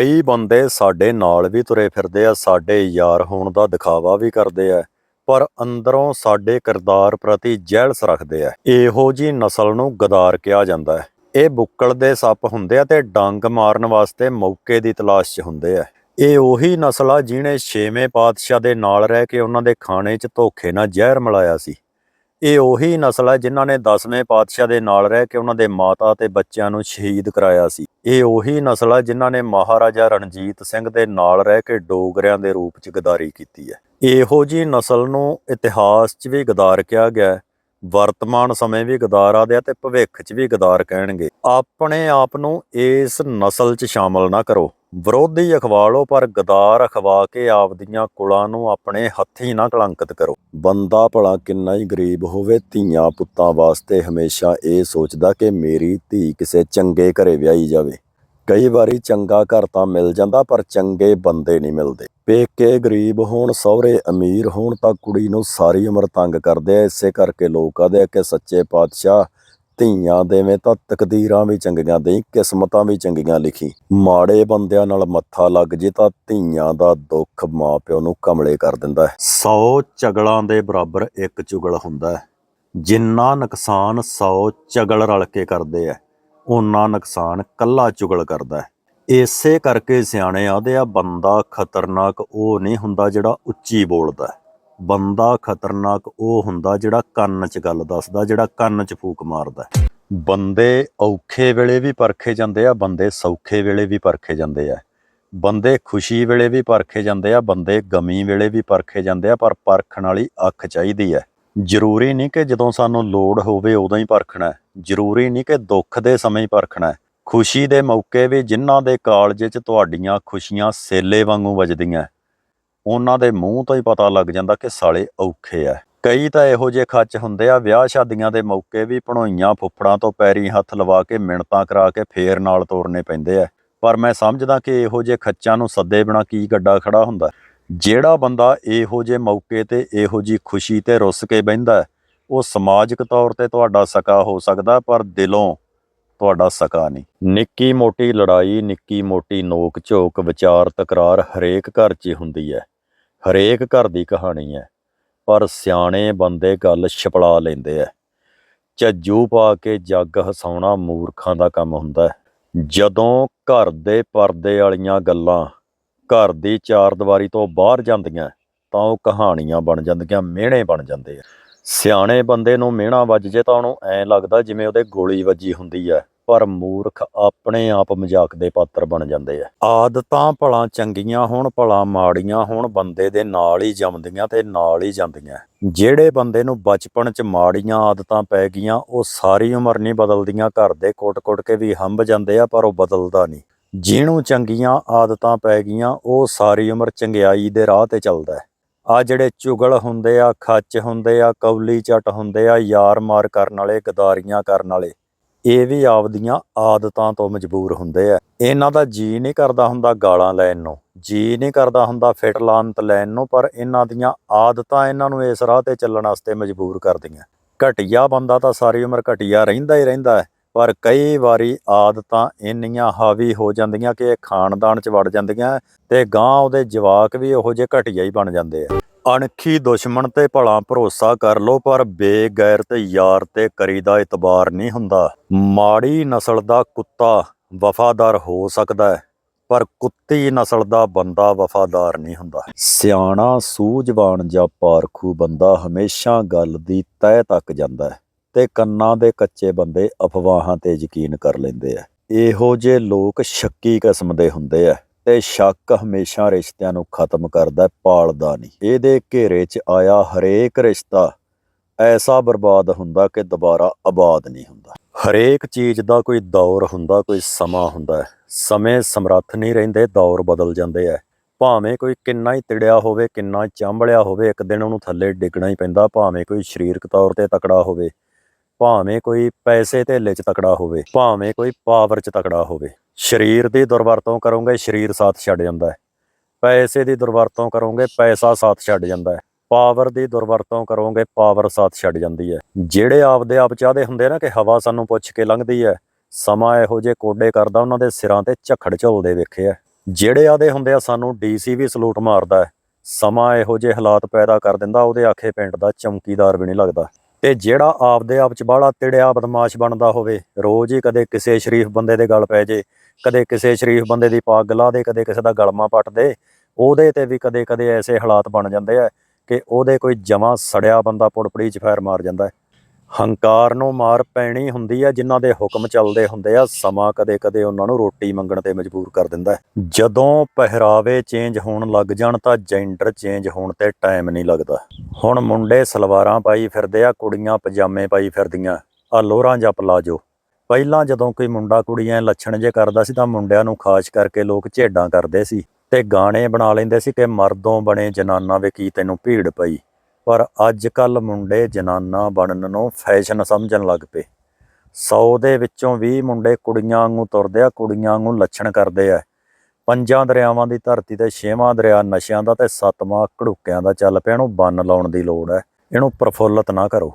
ਕਈ ਬੰਦੇ ਸਾਡੇ ਨਾਲ ਵੀ ਤੁਰੇ ਫਿਰਦੇ ਆ, ਸਾਡੇ ਯਾਰ ਹੋਣ ਦਾ ਦਿਖਾਵਾ ਵੀ ਕਰਦੇ ਆ, ਪਰ ਅੰਦਰੋਂ ਸਾਡੇ ਕਿਰਦਾਰ ਪ੍ਰਤੀ ਜਹਿਲਸ ਰੱਖਦੇ ਆ। ਇਹੋ ਜੀ ਨਸਲ ਨੂੰ ਗਦਾਰ ਕਿਹਾ ਜਾਂਦਾ ਹੈ। ਇਹ ਬੁੱਕਲ ਦੇ ਸੱਪ ਹੁੰਦੇ ਆ ਤੇ ਡੰਗ ਮਾਰਨ ਵਾਸਤੇ ਮੌਕੇ ਦੀ ਤਲਾਸ਼ 'ਚ ਹੁੰਦੇ ਆ। ਇਹ ਉਹੀ ਨਸਲ ਆ ਜਿਹਨੇ ਛੇਵੇਂ ਪਾਤਸ਼ਾਹ ਦੇ ਨਾਲ ਰਹਿ ਕੇ ਉਹਨਾਂ ਦੇ ਖਾਣੇ 'ਚ ਧੋਖੇ ਨਾਲ ਜ਼ਹਿਰ ਮਿਲਾਇਆ ਸੀ। ਇਹ ਉਹੀ ਨਸਲ ਹੈ ਜਿਨ੍ਹਾਂ ਨੇ 10ਵੇਂ ਪਾਤਸ਼ਾਹ ਦੇ ਨਾਲ ਰਹਿ ਕੇ ਉਹਨਾਂ ਦੇ ਮਾਤਾ ਤੇ ਬੱਚਿਆਂ ਨੂੰ ਸ਼ਹੀਦ ਕਰਾਇਆ ਸੀ। ਇਹ ਉਹੀ ਨਸਲ ਹੈ ਜਿਨ੍ਹਾਂ ਨੇ ਮਹਾਰਾਜਾ ਰਣਜੀਤ ਸਿੰਘ ਦੇ ਨਾਲ ਰਹਿ ਕੇ ਡੋਗਰਿਆਂ ਦੇ ਰੂਪ 'ਚ ਗਦਾਰੀ ਕੀਤੀ ਹੈ। ਇਹੋ ਜੀ ਨਸਲ ਨੂੰ ਇਤਿਹਾਸ 'ਚ ਵੀ ਗਦਾਰ ਕਿਹਾ ਗਿਆ ਵਰਤਮਾਨ ਸਮੇਂ ਵੀ ਗਦਾਰ ਆਦੇ ਆ ਤੇ ਭਵਿੱਖ 'ਚ ਵੀ ਗਦਾਰ ਕਹਿਣਗੇ। ਆਪਣੇ ਆਪ ਨੂੰ ਇਸ ਨਸਲ 'ਚ ਸ਼ਾਮਲ ਨਾ ਕਰੋ। ਵਿਰੋਧੀ ਅਖਵਾ ਲਓ ਪਰ ਗਦਾਰ ਅਖਵਾ ਕੇ ਆਪਦੀਆਂ ਕੁਲਾਂ ਨੂੰ ਆਪਣੇ ਹੱਥੀਂ ਨਾ ਕਲੰਕਿਤ ਕਰੋ। ਬੰਦਾ ਭਲਾ ਕਿੰਨਾ ਹੀ ਗਰੀਬ ਹੋਵੇ, ਧੀਆਂ ਪੁੱਤਾਂ ਵਾਸਤੇ ਹਮੇਸ਼ਾ ਇਹ ਸੋਚਦਾ ਕਿ ਮੇਰੀ ਧੀ ਕਿਸੇ ਚੰਗੇ ਘਰੇ ਵਿਆਹੀ ਜਾਵੇ। ਕਈ ਵਾਰੀ ਚੰਗਾ ਘਰ ਤਾਂ ਮਿਲ ਜਾਂਦਾ, ਪਰ ਚੰਗੇ ਬੰਦੇ ਨਹੀਂ ਮਿਲਦੇ। ਪੇਕੇ ਗਰੀਬ ਹੋਣ, ਸਹੁਰੇ ਅਮੀਰ ਹੋਣ ਤਾਂ ਕੁੜੀ ਨੂੰ ਸਾਰੀ ਉਮਰ ਤੰਗ ਕਰਦੇ ਆ। ਇਸੇ ਕਰਕੇ ਲੋਕ ਆਦੇ ਆ ਕਿ ਸੱਚੇ ਪਾਤਸ਼ਾਹ ਧੀਆਂ ਦੇਵੇਂ ਤਾਂ ਤਕਦੀਰਾਂ ਵੀ ਚੰਗੀਆਂ, ਦੇਈ ਕਿਸਮਤਾਂ ਵੀ ਚੰਗੀਆਂ ਲਿਖੀ। ਮਾੜੇ ਬੰਦਿਆਂ ਨਾਲ ਮੱਥਾ ਲੱਗ ਜੇ ਤਾਂ ਧੀਆਂ ਦਾ ਦੁੱਖ ਮਾਪਿਓ ਨੂੰ ਕਮਲੇ ਕਰ ਦਿੰਦਾ ਹੈ। 100 ਚਗਲਾਂ ਦੇ ਬਰਾਬਰ ਇੱਕ ਚੁਗਲ ਹੁੰਦਾ ਹੈ। ਜਿੰਨਾ ਨੁਕਸਾਨ 100 ਚਗਲ ਰਲ ਕੇ ਕਰਦੇ ਆ ਓਨਾ ਨੁਕਸਾਨ ਕੱਲਾ ਚੁਗਲ ਕਰਦਾ ਹੈ। ਇਸੇ ਕਰਕੇ ਸਿਆਣੇ ਆਦੇ ਆ ਬੰਦਾ ਖਤਰਨਾਕ ਉਹ ਨਹੀਂ ਹੁੰਦਾ ਜਿਹੜਾ ਉੱਚੀ ਬੋਲਦਾ ਬੰਦਾ ਖਤਰਨਾਕ ਉਹ ਹੁੰਦਾ ਜਿਹੜਾ ਕੰਨ 'ਚ ਗੱਲ ਦੱਸਦਾ, ਜਿਹੜਾ ਕੰਨ 'ਚ ਫੂਕ ਮਾਰਦਾ। ਬੰਦੇ ਔਖੇ ਵੇਲੇ ਵੀ ਪਰਖੇ ਜਾਂਦੇ ਆ, ਬੰਦੇ ਸੌਖੇ ਵੇਲੇ ਵੀ ਪਰਖੇ ਜਾਂਦੇ ਆ। ਬੰਦੇ ਖੁਸ਼ੀ ਵੇਲੇ ਵੀ ਪਰਖੇ ਜਾਂਦੇ ਆ, ਬੰਦੇ ਗਮੀ ਵੇਲੇ ਵੀ ਪਰਖੇ ਜਾਂਦੇ ਆ, ਪਰ ਪਰਖਣ ਵਾਲੀ ਅੱਖ ਚਾਹੀਦੀ ਹੈ ਜ਼ਰੂਰੀ ਨਹੀਂ ਕਿ ਜਦੋਂ ਸਾਨੂੰ ਲੋੜ ਹੋਵੇ ਉਦੋਂ ਹੀ ਪਰਖਣਾ ਜ਼ਰੂਰੀ ਨਹੀਂ ਕਿ ਦੁੱਖ ਦੇ ਸਮੇਂ ਹੀ ਪਰਖਣਾ ਖੁਸ਼ੀ ਦੇ ਮੌਕੇ ਵੀ ਜਿਨ੍ਹਾਂ ਦੇ ਕਾਲਜੇ 'ਚ ਤੁਹਾਡੀਆਂ ਖੁਸ਼ੀਆਂ ਸੇਲੇ ਵਾਂਗੂ ਵੱਜਦੀਆਂ ਉਹਨਾਂ ਦੇ ਮੂੰਹ ਤੋਂ ਹੀ ਪਤਾ ਲੱਗ ਜਾਂਦਾ ਕਿ ਸਾਲੇ ਔਖੇ ਆ ਕਈ ਤਾਂ ਇਹੋ ਜਿਹੇ ਖੱਚ ਹੁੰਦੇ ਆ, ਵਿਆਹ ਸ਼ਾਦੀਆਂ ਦੇ ਮੌਕੇ ਵੀ ਭਣੋਈਆਂ ਫੁੱਫੜਾਂ ਤੋਂ ਪੈਰੀ ਹੱਥ ਲਵਾ ਕੇ ਮਿੰਨਤਾਂ ਕਰਾ ਕੇ ਫੇਰ ਨਾਲ ਤੋਰਨੇ ਪੈਂਦੇ ਆ ਪਰ ਮੈਂ ਸਮਝਦਾ ਕਿ ਇਹੋ ਜਿਹੇ ਖੱਚਾਂ ਨੂੰ ਸੱਦੇ ਬਿਨਾ ਕੀ ਗੱਡਾ ਖੜਾ ਹੁੰਦਾ ਜਿਹੜਾ ਬੰਦਾ ਇਹੋ ਜਿਹੇ ਮੌਕੇ ਤੇ ਇਹੋ ਜੀ ਖੁਸ਼ੀ ਤੇ ਰੁੱਸ ਕੇ ਬਹਿੰਦਾ ਉਹ ਸਮਾਜਿਕ ਤੌਰ ਤੇ ਤੁਹਾਡਾ ਸਕਾ ਹੋ ਸਕਦਾ, ਪਰ ਦਿਲੋਂ ਤੁਹਾਡਾ ਸਕਾ ਨਹੀਂ। ਨਿੱਕੀ ਮੋਟੀ ਲੜਾਈ, ਨਿੱਕੀ ਮੋਟੀ ਨੋਕ ਝੋਕ ਵਿਚਾਰ ਤਕਰਾਰ ਹਰੇਕ ਘਰ 'ਚ ਹੁੰਦੀ ਹੈ ਹਰੇਕ ਘਰ ਦੀ ਕਹਾਣੀ ਹੈ, ਪਰ ਸਿਆਣੇ ਬੰਦੇ ਗੱਲ ਛਪਲਾ ਲੈਂਦੇ ਐ ਝੱਜੂ ਪਾ ਕੇ ਜੱਗ ਹਸਾਉਣਾ ਮੂਰਖਾਂ ਦਾ ਕੰਮ ਹੁੰਦਾ ਹੈ। ਜਦੋਂ ਘਰ ਦੇ ਪਰਦੇ ਵਾਲੀਆਂ ਗੱਲਾਂ ਘਰ ਦੀ ਚਾਰ ਦੀਵਾਰੀ ਤੋਂ ਬਾਹਰ ਜਾਂਦੀਆਂ, ਤਾਂ ਉਹ ਕਹਾਣੀਆਂ ਬਣ ਜਾਂਦੀਆਂ, ਮਿਹਣੇ ਬਣ ਜਾਂਦੇ ਆ। ਸਿਆਣੇ ਬੰਦੇ ਨੂੰ ਮਿਹਣਾ ਵੱਜ ਜੇ ਤਾਂ ਉਹਨੂੰ ਐਂ ਲੱਗਦਾ ਜਿਵੇਂ ਉਹਦੇ ਗੋਲੀ ਵੱਜੀ ਹੁੰਦੀ ਹੈ ਪਰ ਮੂਰਖ ਆਪਣੇ ਆਪ ਮਜ਼ਾਕ ਦੇ ਪਾਤਰ ਬਣ ਜਾਂਦੇ ਆ। ਆਦਤਾਂ ਭਲਾ ਚੰਗੀਆਂ ਹੋਣ, ਭਲਾ ਮਾੜੀਆਂ ਹੋਣ, ਬੰਦੇ ਦੇ ਨਾਲ ਹੀ ਜੰਮਦੀਆਂ ਤੇ ਨਾਲ ਹੀ ਜਾਂਦੀਆਂ। ਜਿਹੜੇ ਬੰਦੇ ਨੂੰ ਬਚਪਨ 'ਚ ਮਾੜੀਆਂ ਆਦਤਾਂ ਪੈ ਗਈਆਂ, ਉਹ ਸਾਰੀ ਉਮਰ ਨਹੀਂ ਬਦਲਦੀਆਂ, ਘਰ ਦੇ ਕੁੱਟ-ਕੁੱਟ ਕੇ ਵੀ ਹੰਬ ਜਾਂਦੇ ਆ, ਪਰ ਉਹ ਬਦਲਦਾ ਨਹੀਂ। ਜਿਹਨੂੰ ਚੰਗੀਆਂ ਆਦਤਾਂ ਪੈ ਗਈਆਂ, ਉਹ ਸਾਰੀ ਉਮਰ ਚੰਗਿਆਈ ਦੇ ਰਾਹ ਤੇ ਚੱਲਦਾ ਹੈ। ਆ ਜਿਹੜੇ ਚੁਗਲ ਹੁੰਦੇ ਆ, ਖੱਚ ਹੁੰਦੇ ਆ ਕੌਲੀ ਚੱਟ ਹੁੰਦੇ ਆ ਯਾਰ ਮਾਰ ਕਰਨ ਵਾਲੇ, ਗਦਾਰੀਆਂ ਕਰਨ ਵਾਲੇ ਇਹ ਵੀ ਆਪਦੀਆਂ ਆਦਤਾਂ ਤੋਂ ਮਜਬੂਰ ਹੁੰਦੇ ਆ। ਇਹਨਾਂ ਦਾ ਜੀ ਨਹੀਂ ਕਰਦਾ ਹੁੰਦਾ ਗਾਲਾਂ ਲੈਣ ਨੂੰ। ਜੀ ਨਹੀਂ ਕਰਦਾ ਹੁੰਦਾ ਫਿਟ ਲਾਂਤ ਲੈਣ ਨੂੰ, ਪਰ ਇਹਨਾਂ ਦੀਆਂ ਆਦਤਾਂ ਇਹਨਾਂ ਨੂੰ ਇਸ ਰਾਹ ਤੇ ਚੱਲਣ ਵਾਸਤੇ ਮਜਬੂਰ ਕਰਦੀਆਂ। ਘਟੀਆ ਬੰਦਾ ਤਾਂ ਸਾਰੀ ਉਮਰ ਘਟੀਆ ਰਹਿੰਦਾ ਹੀ ਰਹਿੰਦਾ ਹੈ, ਪਰ ਕਈ ਵਾਰੀ ਆਦਤਾਂ ਇੰਨੀਆਂ ਹਾਵੀ ਹੋ ਜਾਂਦੀਆਂ ਕਿ ਇਹ ਖਾਨਦਾਨ ਚ ਵੜ ਜਾਂਦੀਆਂ ਤੇ ਗਾਂ ਉਹਦੇ ਜਵਾਕ ਵੀ ਉਹੋ ਜਿਹੇ ਘਟੀਆ ਹੀ ਬਣ ਜਾਂਦੇ ਆ। ਅਣਖੀ ਦੁਸ਼ਮਣ ਤੇ ਭਲਾ ਭਰੋਸਾ ਕਰ ਲੋ ਪਰ ਬੇਗੈਰ ਬੇਗੈਰਤ ਯਾਰ ਤੇ ਕਰੀਦਾ ਇਤਬਾਰ ਨਹੀਂ ਹੁੰਦਾ। ਮਾੜੀ ਨਸਲ ਦਾ ਕੁੱਤਾ ਵਫਾਦਾਰ ਹੋ ਸਕਦਾ ਹੈ, ਪਰ ਕੁੱਤੀ ਨਸਲ ਦਾ ਬੰਦਾ ਵਫਾਦਾਰ ਨਹੀਂ ਹੁੰਦਾ। ਸਿਆਣਾ, ਸੂਝਵਾਨ ਜਾਂ ਪਾਰਖੂ ਬੰਦਾ ਹਮੇਸ਼ਾ ਗੱਲ ਦੀ ਤਹਿ ਤੱਕ ਜਾਂਦਾ ਹੈ ਤੇ ਕੰਨਾਂ ਦੇ ਕੱਚੇ ਬੰਦੇ ਅਫਵਾਹਾਂ ਤੇ ਯਕੀਨ ਕਰ ਲੈਂਦੇ ਆ। ਇਹੋ ਜਿਹੇ ਲੋਕ ਸ਼ੱਕੀ ਕਿਸਮ ਦੇ ਹੁੰਦੇ ਆ। ਤੇ ਸ਼ੱਕ ਹਮੇਸ਼ਾ ਰਿਸ਼ਤਿਆਂ ਨੂੰ ਖਤਮ ਕਰਦਾ ਪਾਲਦਾ ਨਹੀਂ। ਇਹਦੇ ਘੇਰੇ 'ਚ ਆਇਆ ਹਰੇਕ ਰਿਸ਼ਤਾ ਐਸਾ ਬਰਬਾਦ ਹੁੰਦਾ ਕਿ ਦੁਬਾਰਾ ਆਬਾਦ ਨਹੀਂ ਹੁੰਦਾ। ਹਰੇਕ ਚੀਜ਼ ਦਾ ਕੋਈ ਦੌਰ ਹੁੰਦਾ, ਕੋਈ ਸਮਾਂ ਹੁੰਦਾ ਸਮੇਂ ਸਮਰੱਥ ਨਹੀਂ ਰਹਿੰਦੇ, ਦੌਰ ਬਦਲ ਜਾਂਦੇ ਆ ਭਾਵੇਂ ਕੋਈ ਕਿੰਨਾ ਹੀ ਤਿੜਿਆ ਹੋਵੇ, ਕਿੰਨਾ ਹੀ ਚਾਂਬਲਿਆ ਹੋਵੇ, ਇੱਕ ਦਿਨ ਉਹਨੂੰ ਥੱਲੇ ਡਿੱਗਣਾ ਹੀ ਪੈਂਦਾ, ਭਾਵੇਂ ਕੋਈ ਸਰੀਰਕ ਤੌਰ ਤੇ ਤਕੜਾ ਹੋਵੇ, ਭਾਵੇਂ ਕੋਈ ਪੈਸੇ ਧੇਲੇ 'ਚ ਤਕੜਾ ਹੋਵੇ, ਭਾਵੇਂ ਕੋਈ ਪਾਵਰ 'ਚ ਤਕੜਾ ਹੋਵੇ। ਸਰੀਰ ਦੀ ਦੁਰਵਰਤੋਂ ਕਰੋਗੇ, ਸਰੀਰ ਸਾਥ ਛੱਡ ਜਾਂਦਾ ਹੈ। ਪੈਸੇ ਦੀ ਦੁਰਵਰਤੋਂ ਕਰੋਗੇ, ਪੈਸਾ ਸਾਥ ਛੱਡ ਜਾਂਦਾ ਹੈ। ਪਾਵਰ ਦੀ ਦੁਰਵਰਤੋਂ ਕਰੋਗੇ, ਪਾਵਰ ਸਾਥ ਛੱਡ ਜਾਂਦੀ ਹੈ। ਜਿਹੜੇ ਆਪਦੇ ਆਪ ਚਾਹਦੇ ਹੁੰਦੇ ਨਾ ਕਿ ਹਵਾ ਸਾਨੂੰ ਪੁੱਛ ਕੇ ਲੰਘਦੀ ਹੈ, ਸਮਾਂ ਇਹੋ ਜਿਹੇ ਕੋਡੇ ਕਰਦਾ, ਉਹਨਾਂ ਦੇ ਸਿਰਾਂ ਤੇ ਝੱਖੜ ਝੋਲਦੇ ਵੇਖੇ ਆ ਜਿਹੜੇ ਆਦੇ ਹੁੰਦੇ ਆ, ਸਾਨੂੰ ਡੀਸੀ ਵੀ ਸਲੂਟ ਮਾਰਦਾ ਹੈ। ਸਮਾਂ ਇਹੋ ਜਿਹੇ ਹਾਲਾਤ ਪੈਦਾ ਕਰ ਦਿੰਦਾ, ਉਹਦੇ ਆਖੇ ਪਿੰਡ ਦਾ ਚੌਕੀਦਾਰ ਵੀ ਨਹੀਂ ਲੱਗਦਾ। ਤੇ ਜਿਹੜਾ ਆਪਦੇ ਆਪ ਚ ਬਾਹਲਾ ਤਿੜਿਆ ਬਦਮਾਸ਼ ਬਣਦਾ ਹੋਵੇ, ਰੋਜ਼ ਹੀ ਕਦੇ ਕਿਸੇ ਸ਼ਰੀਫ ਬੰਦੇ ਦੇ ਗਲ ਪੈ ਜੇ, ਕਦੇ ਕਿਸੇ ਸ਼ਰੀਫ ਬੰਦੇ ਦੀ ਪੱਗ ਲਾ ਦੇ, ਕਦੇ ਕਿਸੇ ਦਾ ਗਲਮਾ ਪੱਟ ਦੇ, ਉਹਦੇ ਤੇ ਵੀ ਕਦੇ ਕਦੇ ਐਸੇ ਹਾਲਾਤ ਬਣ ਜਾਂਦੇ ਆ ਕਿ ਉਹਦੇ ਕੋਈ ਜਮਾ ਸੜਿਆ ਬੰਦਾ ਪੁੜਪੜੀ ਚ ਫੈਰ ਮਾਰ ਜਾਂਦਾ ਹੈ। ਹੰਕਾਰ ਨੂੰ ਮਾਰ ਪੈਣੀ ਹੁੰਦੀ ਆ, ਜਿਨ੍ਹਾਂ ਦੇ ਹੁਕਮ ਚੱਲਦੇ ਹੁੰਦੇ ਆ, ਸਮਾਂ ਕਦੇ-ਕਦੇ ਉਹਨਾਂ ਨੂੰ ਰੋਟੀ ਮੰਗਣ ਤੇ ਮਜਬੂਰ ਕਰ ਦਿੰਦਾ ਹੈ। ਜਦੋਂ ਪਹਿਰਾਵੇ ਚੇਂਜ ਹੋਣ ਲੱਗ ਜਾਣ ਤਾਂ ਜੈਂਡਰ ਚੇਂਜ ਹੋਣ ਤੇ ਟਾਈਮ ਨਹੀਂ ਲੱਗਦਾ। ਹੁਣ ਮੁੰਡੇ ਸਲਵਾਰਾਂ ਪਾਈ ਫਿਰਦੇ ਆ, ਕੁੜੀਆਂ ਪਜਾਮੇ ਪਾਈ ਫਿਰਦੀਆਂ, ਆ ਲੋਰਾਂ ਜਾਂ। ਪਲਾਜੋ ਪਹਿਲਾਂ ਜਦੋਂ ਕੋਈ ਮੁੰਡਾ ਕੁੜੀਆਂ ਲੱਛਣ ਜੇ ਕਰਦਾ ਸੀ ਤਾਂ ਮੁੰਡਿਆਂ ਨੂੰ ਖਾਸ ਕਰਕੇ ਲੋਕ ਝੇਡਾਂ ਕਰਦੇ ਸੀ ਤੇ ਗਾਣੇ ਬਣਾ ਲੈਂਦੇ ਸੀ ਕਿ ਮਰਦੋਂ ਬਣੇ ਜਨਾਨਾ ਵੇ ਕੀ ਤੈਨੂੰ ਭੀੜ ਪਈ। ਪਰ ਅੱਜ ਕੱਲ ਮੁੰਡੇ ਜਨਾਨਾ ਬਣਨ ਨੂੰ ਫੈਸ਼ਨ ਸਮਝਣ ਲੱਗ ਪਏ। 100 ਦੇ ਵਿੱਚੋਂ 20 ਮੁੰਡੇ ਕੁੜੀਆਂ ਵਾਂਗੂ ਤੁਰਦੇ ਆ, ਕੁੜੀਆਂ ਵਾਂਗੂ ਲੱਛਣ ਕਰਦੇ ਆ। ਪੰਜਾਂ ਦਰਿਆਵਾਂ ਦੀ ਧਰਤੀ ਤੇ ਛੇਵਾਂ ਦਰਿਆ ਨਸ਼ਿਆਂ ਦਾ ਤੇ ਸੱਤਵਾਂ ਘੜੂਕਿਆਂ ਦਾ ਚੱਲ ਪਿਆ, ਇਹਨੂੰ ਬੰਨ ਲਾਉਣ ਦੀ ਲੋੜ ਹੈ। ਇਹਨੂੰ ਪ੍ਰਫੁੱਲਤ ਨਾ ਕਰੋ।